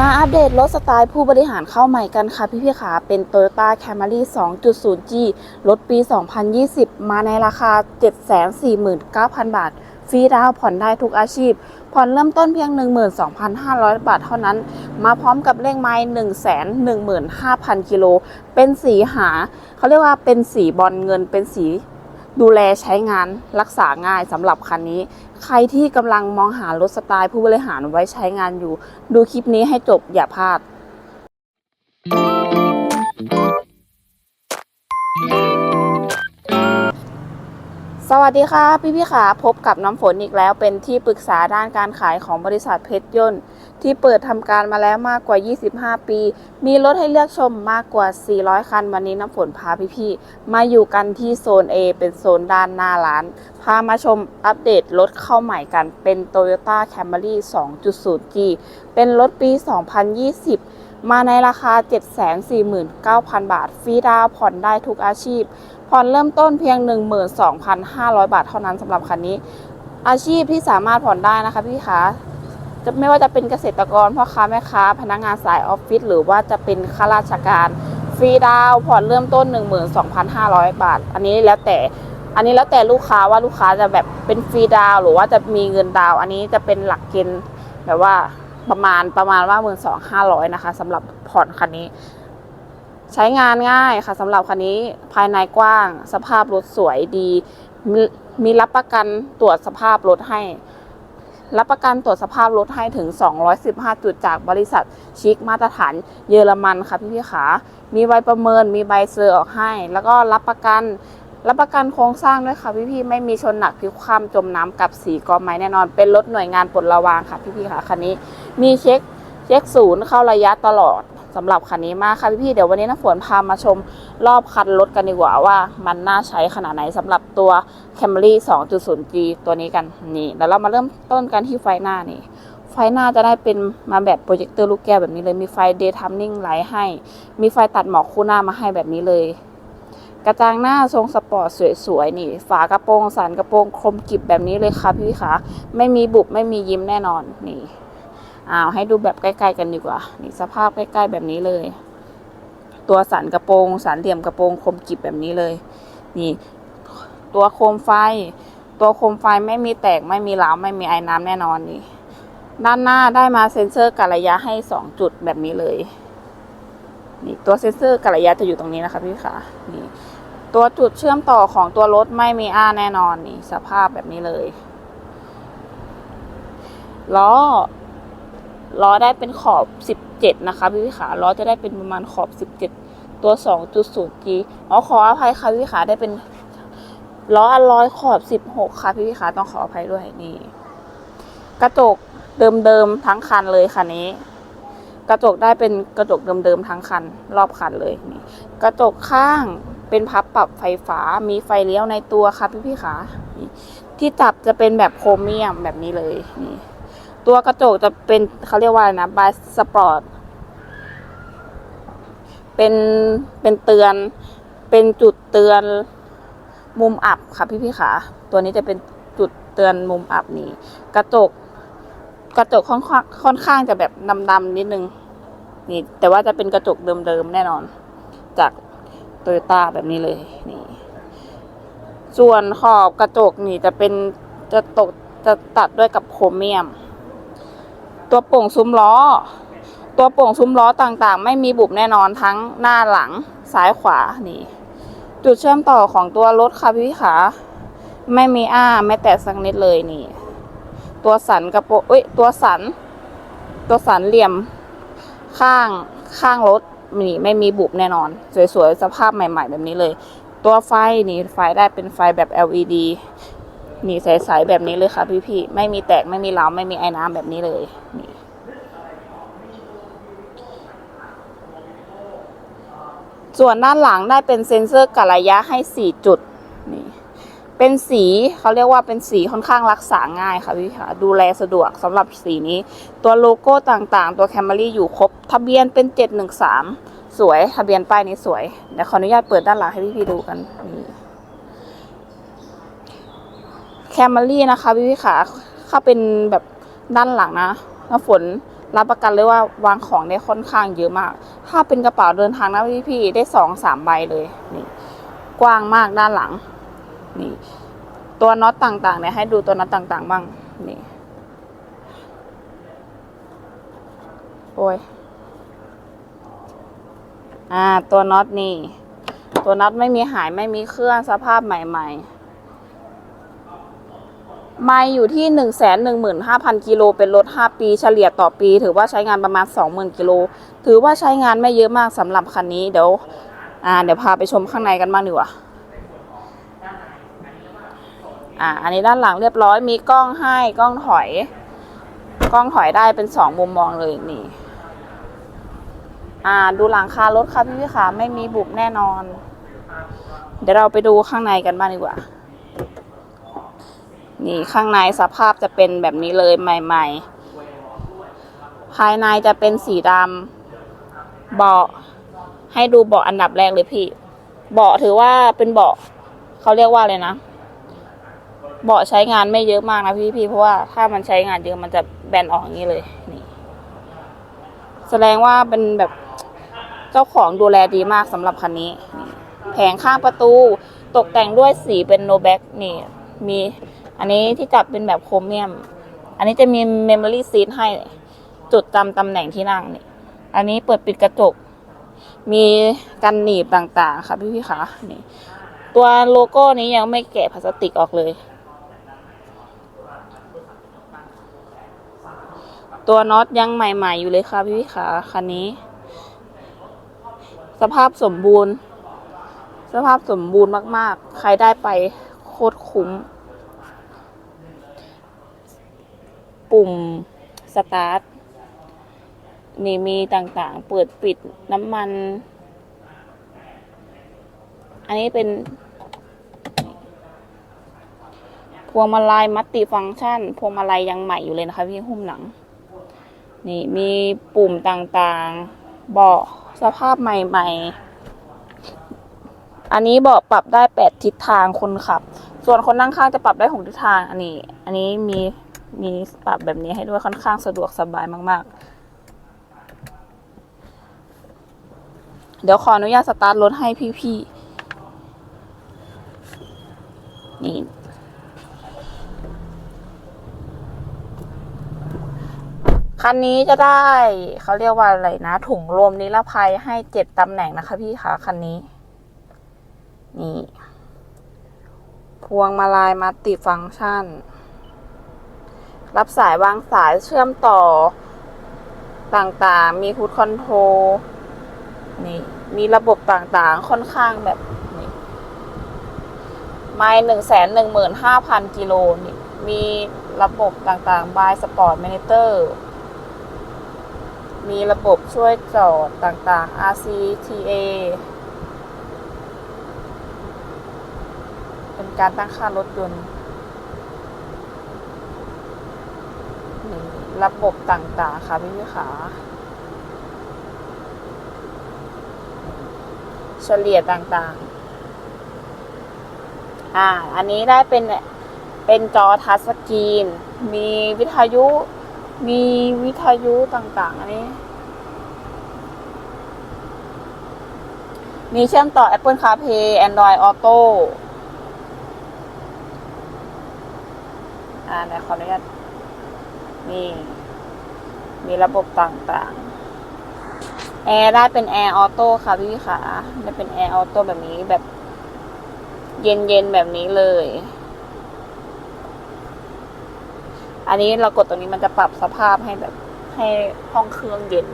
มาอัปเดตรถสไตล์ผู้บริหารเข้าใหม่กันค่ะพี่พี่ๆขาเป็น Toyota Camry 2.0G รถปี 2020 มาในราคา 749,000 บาท ฟรีดาวผ่อนได้ทุกอาชีพ ผ่อนเริ่มต้นเพียง 12,500 บาทเท่านั้น มาพร้อมกับเลขไม้115,000 กิโล เป็นสีหา เขาเรียกว่าเป็นสีบอลเงินเป็นสีดูแลใช้งานรักษาง่ายสำหรับคันนี้ ใครที่กำลังมองหารถสไตล์ผู้บริหารไว้ใช้งานอยู่ ดูคลิปนี้ให้จบอย่าพลาด สวัสดีค่ะ พี่พี่ๆขาพบกับน้ำฝนอีกแล้ว เป็นที่ปรึกษาด้านการขายของบริษัทเพชรยนต์ ที่เปิดทำการมาแล้วมากกว่า 25 ปี มีรถให้เลือกชมมากกว่า 400 คัน วันนี้น้ำฝนพาพี่พี่ๆมาอยู่กันที่โซน A เป็นโซนด้านหน้าร้าน พามาชมอัปเดตรถเข้าใหม่กันเป็น Toyota Camry 2.0G เป็นรถปี 2020 มาในราคา 749,000 บาท ฟรีดาวผ่อนได้ทุกอาชีพ ผ่อนเริ่มต้นเพียง 12,500 บาทเท่านั้นสำหรับคันนี้ อาชีพที่สามารถผ่อนได้นะคะพี่คะจะไม่ว่าจะเป็นเกษตรกรพ่อค้าแม่ค้า พนักงานสายออฟฟิศหรือว่าจะเป็นข้าราชการ ฟรีดาวผ่อนเริ่มต้น 12,500 บาท อันนี้แล้วแต่ อันนี้แล้วแต่ลูกค้าว่าลูกค้าจะแบบเป็นฟรีดาวหรือว่าจะมีเงินดาวอันนี้จะเป็นหลักเกณฑ์แบบว่าประมาณประมาณว่า12,500นะคะสำหรับผ่อนคันนี้ ใช้งานง่ายค่ะสำหรับคันนี้ภายในกว้าง สภาพรถสวยดีมมีรับประกันตรวจสภาพรถให้ รับประกันตรวจสภาพรถให้ถึง 215 จุดจากบริษัทชิคมาตรฐานเยอรมันค่ะพี่พี่ๆขา มีใบประเมินมีใบเซอร์ออกให้ แล้วก็รับประกัน รับประกันโครงสร้างด้วยค่ะพี่พี่ไม่มีชนหนักพลิกคว่ำจมน้ำกับสีกอไม้แน่นอน เป็นรถหน่วยงานปลดระวางค่ะพี่พี่ค่ะคันนี้ มีเช็คเช็คศูนย์เข้าระยะตลอดสำหรับคันนี้มากค่ะพี่ๆเดี๋ยววันนี้น้ำฝนพามาชมรอบคันรถกันดีกว่าว่ามันน่าใช้ขนาดไหนสำหรับตัว Camry 2.0G ตัวนี้กันนี่แล้วเรามาเริ่มต้นกันที่ไฟหน้านี่ไฟหน้าจะได้เป็นมาแบบโปรเจคเตอร์ลูกแก้วแบบนี้เลย มีไฟ Daytiming Light ให้ มีไฟตัดหมอกคู่หน้ามาให้แบบนี้เลย กระจังหน้าทรงสปอร์ตสวยๆ นี่ ฝากระโปรงสันกระโปรงคมกริบแบบนี้เลยค่ะพี่คะไม่มีบุบไม่มียิ้มแน่นอนนี่อ้าวให้ดูแบบใกล้ๆกันดีกว่า นี่สภาพใกล้ๆแบบนี้เลย ตัวสันกระโปรงสันเหลี่ยมกระโปรงคมกริบแบบนี้เลย นี่ ตัวโคมไฟ ตัวโคมไฟไม่มีแตกไม่มีร้าวไม่มีไอ้น้ำแน่นอนนี่ ด้านหน้าได้มาเซ็นเซอร์กะระยะให้สองจุดแบบนี้เลย นี่ตัวเซนเซอร์กระยะจะอยู่ตรงนี้นะคะพี่ค่ะนี่ตัวจุดเชื่อมต่อของตัวรถไม่มีอ้าแน่นอนนี่สภาพแบบนี้เลยล้อล้อได้เป็นขอบ 17 นะคะพี่ขาล้อจะได้เป็นประมาณขอบ 17 ตัว 2.0G อ๋อขออภัยค่ะพี่ขาได้เป็นล้ออัลอยขอบ 16 ค่ะพี่ขาต้องขออภัยด้วยนี่ กระจกเดิมๆทั้งคันเลยคันนี้ กระจกได้เป็นกระจกเดิมๆทั้งคัน รอบคันเลยนี่กระจกข้างเป็นพับปรับไฟฟ้ามีไฟเลี้ยวในตัวค่ะพี่พี่ๆขาที่จับจะเป็นแบบโครเมียมแบบนี้เลยนี่ตัวกระจกจะเป็นเขาเรียกว่านะบายสปอร์ตเป็นเป็นเตือน เป็นจุดเตือนมุมอับค่ะพี่พี่ๆขาตัวนี้จะเป็นจุดเตือนมุมอับนี่กระจก กระจกค่อนข้างค่อนข้างจะแบบดำๆนิดนึง นี่ แต่ว่าจะเป็นกระจกเดิมๆแน่นอน จากโตโยต้าแบบนี้เลยนี่ ส่วนขอบกระจกนี่จะเป็นจะตกจะตัดด้วยกับโครเมียม ตัวโป่งซุ้มล้อ ตัวโป่งซุ้มล้อต่างๆ ไม่มีบุบแน่นอนทั้งหน้าหลังซ้ายขวานี่ จุดเชื่อมต่อของตัวรถค่ะพี่ขา ไม่มีอ้าไม่แตะสักนิดเลยนี่ ตัวสันกระโปรงเอ้ยตัวสัน ตัวสันเหลี่ยมข้างข้างรถนี่ไม่มีบุบแน่นอน สวยๆ สภาพใหม่ๆ แบบนี้เลย ตัวไฟนี่ไฟได้เป็นไฟแบบ LED นี่ใสๆแบบนี้เลยค่ะพี่ๆไม่มีแตกไม่มีร้าไม่มีไอ้น้ำแบบนี้เลยนี่ส่วนด้านหลังได้เป็นเซ็นเซอร์กะระยะให้ 4 จุด เป็นสีเขาเรียกว่าเป็นสีค่อนข้างรักษาง่ายค่ะพี่ค่ะดูแลสะดวกสำหรับสีนี้ ตัวโลโก้ต่างๆ ตัวแคมรี่อยู่ครบ ทะเบียนเป็น 713 สวยทะเบียนป้ายนี้สวย เดี๋ยวขออนุญาตเปิดด้านหลังให้พี่ๆดูกันนี่แคมรี่นะคะพี่ๆค่ะถ้าเป็นแบบด้านหลังนะน้ำฝนรับประกันเลยว่าวางของได้ค่อนข้างเยอะมาก ถ้าเป็นกระเป๋าเดินทางนะพี่พี่ๆได้สองสามใบเลยนี่กว้างมากด้านหลัง นี่ ตัวน็อตต่างๆเนี่ยให้ดูตัวน็อตต่างๆบ้างนี่โอ้ยอ่าตัวน็อตนี่ ตัวน็อตไม่มีหายไม่มีเครื่องสภาพใหม่ๆ ไม่อยู่ที่หนึ่งแสนหนึ่งหมื่นห้าพันกิโลเป็นรถห้าปีเฉลี่ยต่อปี ถือว่าใช้งานประมาณสองหมื่นกิโล ถือว่าใช้งานไม่เยอะมากสำหรับคันนี้เดี๋ยว อ่า เดี๋ยวพาไปชมข้างในกันบ้างดีกว่า อ่าอันนี้ด้านหลังเรียบร้อยมีกล้องให้กล้องถอย กล้องถอยได้เป็นสองมุมมองเลยนี่อ่าดูหลังคารถค่ะพี่พี่ค่ะไม่มีบุบแน่นอน เดี๋ยวเราไปดูข้างในกันบ้างดีกว่า นี่ข้างในสภาพจะเป็นแบบนี้เลยใหม่ ๆ ภายในจะเป็นสีดำเบาะให้ดูเบาะอันดับแรกเลยพี่ เบาะถือว่าเป็นเบาะเขาเรียกว่าเลยนะ เบาะใช้งานไม่เยอะมากนะพี่พี่เพราะว่าถ้ามันใช้งานเยอะมันจะแบนออกอย่างนี้เลยนี่แสดงว่าเป็นแบบเจ้าของดูแลดีมากสำหรับคันนี้ แผงข้างประตูตกแต่งด้วยสีเป็นโนแบ็กนี่มีอันนี้ที่จับเป็นแบบโครเมียม อันนี้จะมีเมมโมรี่ซีทให้จุดจำตำแหน่งที่นั่งนี่อันนี้เปิดปิดกระจก มีกันหนีบต่างๆ ค่ะพี่พี่คะนี่ตัวโลโก้นี้ยังไม่แกะพลาสติกออกเลย ตัวน็อตยังใหม่ๆอยู่เลยค่ะพี่พี่ๆคะคันนี้ สภาพสมบูรณ์ สภาพสมบูรณ์มากๆ ใครได้ไปโคตรคุ้ม ปุ่มสตาร์ทนี่มีต่างๆ เปิดปิดน้ำมัน อันนี้เป็น พวงมาลัยมัลติฟังก์ชัน พวงมาลัยยังใหม่อยู่เลยนะคะพี่หุ้มหลัง นี่มีปุ่มต่างๆ เบาะสภาพใหม่ๆ อันนี้เบาะปรับได้แปดทิศทางคนขับ ส่วนคนนั่งข้างจะปรับได้หกทิศทาง อันนี้ อันนี้มีมีปรับแบบนี้ให้ด้วยค่อนข้างสะดวกสบายมากๆ เดี๋ยวขออนุญาตสตาร์ทรถให้พี่ๆ นี่ คันนี้จะได้เขาเรียกว่าอะไรนะ ถุงลมนิรภัยให้เจ็ดตำแหน่งนะคะ พี่คะคันนี้ นี่ พวงมาลายมัลติฟังก์ชัน รับสายวางสายเชื่อมต่อต่างๆ มีพุทคอนโทรนี่ มีระบบต่างๆ ค่อนข้างแบบนี่ไม่หนึ่งแสนหนึ่งหมื่นห้าพันกิโลนี่ มีระบบต่างๆ บายสปอร์ต m ม n เตอร์ มีระบบช่วยจอดต่างๆ RCTA เป็นการตั้งค่ารถยนต์มีระบบต่างๆ ค่ะพี่พี่ขาเฉลี่ยต่างๆ อ่า อันนี้ได้เป็น เป็นจอทัชสกรีน มีวิทยุ มีวิทยุต่างๆ อันนี้ มีเชื่อมต่อ Apple CarPlay Android Auto อ่าเดี๋ยวขออนุญาตนี่ มีระบบต่างๆ แอร์ได้เป็นแอร์ออโต้ค่ะพี่ขาได้เป็นแอร์ออโต้แบบนี้แบบ เย็นๆ แบบนี้เลย อันนี้เรากดตรงนี้มันจะปรับสภาพให้แบบให้ห้องเครื่องเย็น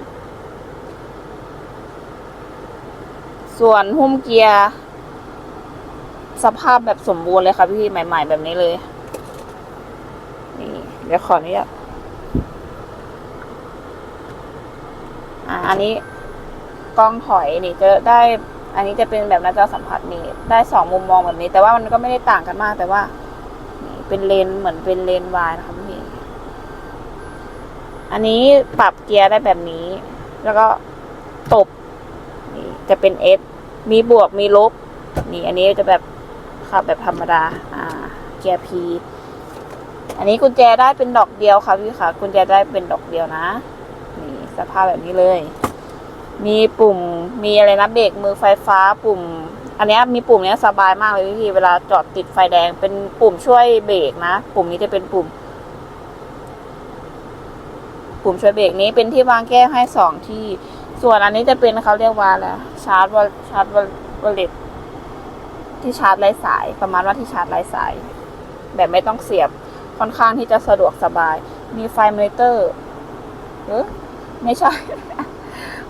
ส่วนหุ้มเกียร์ สภาพแบบสมบูรณ์เลยค่ะพี่ใหม่ ๆ แบบนี้เลย นี่เดี๋ยวขออนุญาตอ่าอันนี้กล้องถอยนี่จะได้ อันนี้จะเป็นแบบหน้าจอสัมผัสนี่ได้สองมุมมองแบบนี้ แต่ว่ามันก็ไม่ได้ต่างกันมาก แต่ว่า นี่เป็นเลนเหมือนเป็นเลนวายนะคะ อันนี้ปรับเกียร์ได้แบบนี้ แล้วก็ตบนี่จะเป็น S มีบวกมีลบ นี่ อันนี้จะแบบขับแบบธรรมดา อ่า เกียร์ P อันนี้กุญแจได้เป็นดอกเดียวค่ะพี่ค่ะ กุญแจได้เป็นดอกเดียวนะ นี่สภาพแบบนี้เลย มีปุ่ม มีอะไรนะเบรกมือไฟฟ้า ปุ่ม อันนี้มีปุ่มนี้สบายมากเลยพี่เวลาจอดติดไฟแดง เป็นปุ่มช่วยเบรกนะ ปุ่มนี้จะเป็นปุ่ม ปุ่มช่วยเบรกนี้เป็นที่วางแก้วให้สองที่ ส่วนอันนี้จะเป็นเขาเรียกว่าอะไรชาร์จวอลชาร์จวอลเล็ตที่ชาร์จไร้สาย ประมาณว่าที่ชาร์จไร้สาย แบบไม่ต้องเสียบค่อนข้างที่จะสะดวกสบาย มีไฟมอนิเตอร์เออไม่ใช่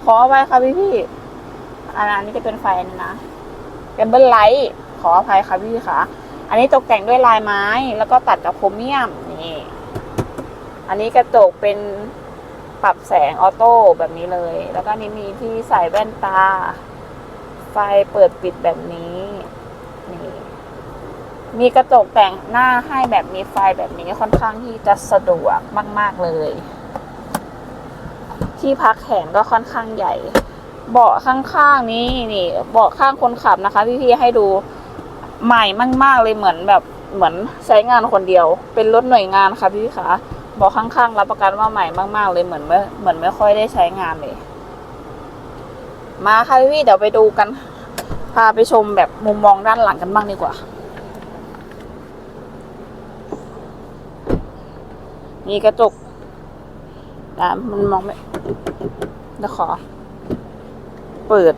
ขออภัยค่ะพี่พี่อันนี้จะเป็นไฟอันนี้นะเป็นเบิลไลท์ขออภัยค่ะพี่ค่ะ อันนี้ตกแต่งด้วยลายไม้ แล้วก็ตัดกับโครเมียมนี่ อันนี้กระจกเป็น ปรับแสงออโต้แบบนี้เลย แล้วก็นี่มีที่ใส่แว่นตา ไฟเปิดปิดแบบนี้นี่มีกระจกแต่งหน้าให้แบบมีไฟแบบนี้ค่อนข้างที่จะสะดวกมาก ๆเลย ที่พักแขนก็ค่อนข้างใหญ่ เบาะข้างๆนี้นี่เบาะข้างคนขับนะคะพี่ๆให้ดูใหม่มาก ๆเลยเหมือนแบบเหมือนใช้งานคนเดียว เป็นรถหน่วยงานค่ะพี่คะ บาะข้างๆรับประกันว่าใหม่มากๆเลยเหมือนไม่เหมือนไม่ค่อยได้ใช้งานเลย มาค่ะพี่เดี๋ยวไปดูกัน พาไปชมแบบมุมมองด้านหลังกันบ้างดีกว่า นี่กระจกอะมันมองไม่เดี๋ยวขอ เปิด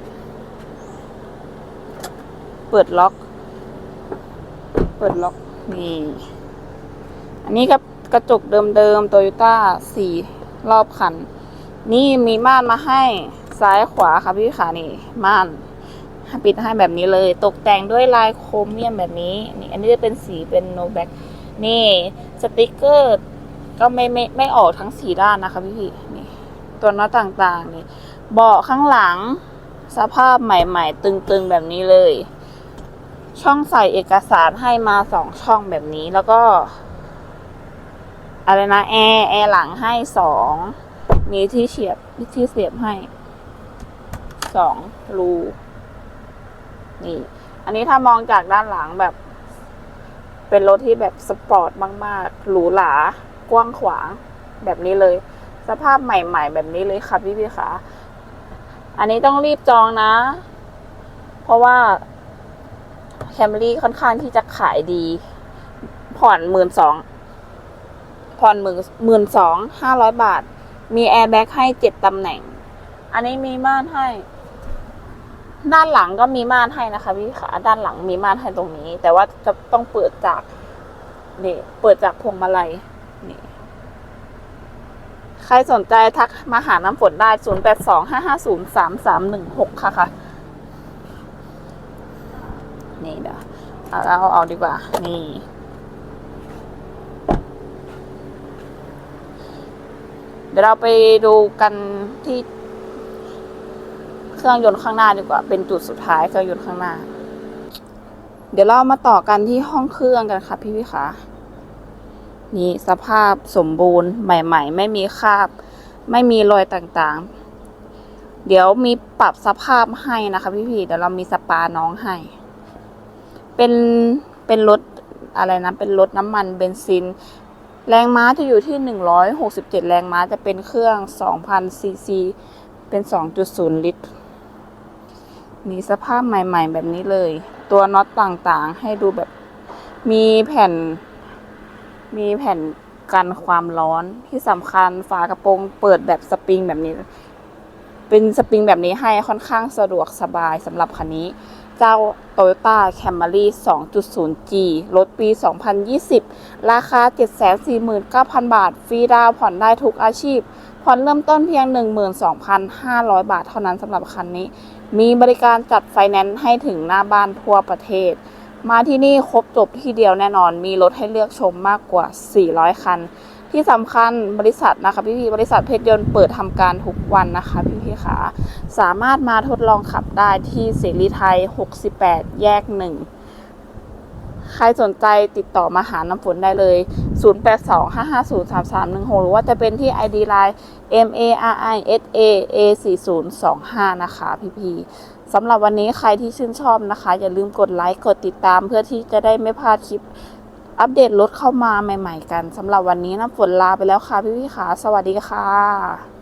เปิดล็อก เปิดล็อกนี่ อันนี้กับ กระจกเดิมๆโตโยต้าสี่รอบคัน นี่มีม่านมาให้ซ้ายขวาค่ะพี่ขานี่ม่านปิดให้แบบนี้เลย ตกแต่งด้วยลายโครเมียมแบบนี้นี่อันนี้จะเป็นสีเป็นโนแบ็กนี่สติกเกอร์ก็ไม่ไม่ไม่ออกทั้งสีด้านนะคะพี่พี่นี่ตัวน็อตต่างๆนี่เบาะข้างหลังสภาพใหม่ๆ ตึงๆแบบนี้เลย ช่องใส่เอกสารให้มาสองช่องแบบนี้แล้วก็ อะไรนะแอร์แอร์หลังให้สองมีที่เฉียบที่เสียบให้สองรูนี่ อันนี้ถ้ามองจากด้านหลังแบบ เป็นรถที่แบบสปอร์ตมาก ๆ หรูหรากว้างขวางแบบนี้เลย สภาพใหม่ ๆ แบบนี้เลยค่ะพี่พี่คะอันนี้ต้องรีบจองนะ เพราะว่าแคมรี่ค่อนข้างที่จะขายดี ผ่อนหมื่นสอง ผ่อนหมื่นหมื่นสองห้าร้อยบาท มีแอร์แบ็กให้เจ็ดตำแหน่ง อันนี้มีม่านให้ ด้านหลังก็มีม่านให้นะคะพี่ขาด้านหลังมีม่านให้ตรงนี้ แต่ว่าจะต้องเปิดจากนี่เปิดจากพวงมาลัยนี่ ใครสนใจทักมาหาน้ำฝนได้ 0 8 2 5 5 0 3 3 1 6 ค่ะค่ะ นี่เดี๋ยวเอาเอาเอาดีกว่า นี่ เดี๋ยวเราไปดูกันที่ เครื่องยนต์ข้างหน้าดีกว่า เป็นจุดสุดท้ายเครื่องยนต์ข้างหน้า เดี๋ยวเรามาต่อกันที่ห้องเครื่องกันค่ะ พี่พี่คะนี่สภาพสมบูรณ์ใหม่ ๆ ไม่มีคราบ ไม่มีรอยต่างๆ เดี๋ยวมีปรับสภาพให้นะคะพี่พี่เดี๋ยวเรามีสปาน้องให้ เป็นเป็นรถอะไรนะ เป็นรถน้ำมันเบนซิน แรงม้าจะอยู่ที่ 167 แรงม้าจะเป็นเครื่อง 2,000 ซีซี เป็น 2.0 ลิตร มีสภาพใหม่ๆ แบบนี้เลย ตัวน็อตต่างๆ ให้ดูแบบ มีแผ่น มีแผ่นกันความร้อน ที่สำคัญฝากระโปรงเปิดแบบสปริงแบบนี้ เป็นสปริงแบบนี้ให้ค่อนข้างสะดวกสบายสำหรับคันนี้ เจ้า Toyota Camry 2.0G รถปี 2020 ราคา 749,000 บาท ฟรีดาวผ่อนได้ทุกอาชีพ ผ่อนเริ่มต้นเพียง 12,500 บาทเท่านั้นสำหรับคันนี้ มีบริการจัดไฟแนนซ์ให้ถึงหน้าบ้านทั่วประเทศ มาที่นี่ครบจบที่เดียวแน่นอน มีรถให้เลือกชมมากกว่า 400 คัน ที่สำคัญบริษัทนะคะพี่พี่ๆบริษัทเพชรยนต์เปิดทำการทุกวันนะคะพี่พี่ๆค่ะสามารถมาทดลองขับได้ที่เสรีไทย 68 แยกหนึ่งใครสนใจติดต่อมาหาน้ำฝนได้เลย 0825503316 หรือว่าจะเป็นที่ ID Line M A R I S A A 4025 นะคะ พี่พีสำหรับวันนี้ใครที่ชื่นชอบนะคะ อย่าลืมกดไลค์ กดติดตามเพื่อที่จะได้ไม่พลาดคลิป อัปเดตรถเข้ามาใหม่ ๆ กันสำหรับวันนี้น้ำฝนลาไปแล้วค่ะพี่พี่ๆค่ะสวัสดีค่ะ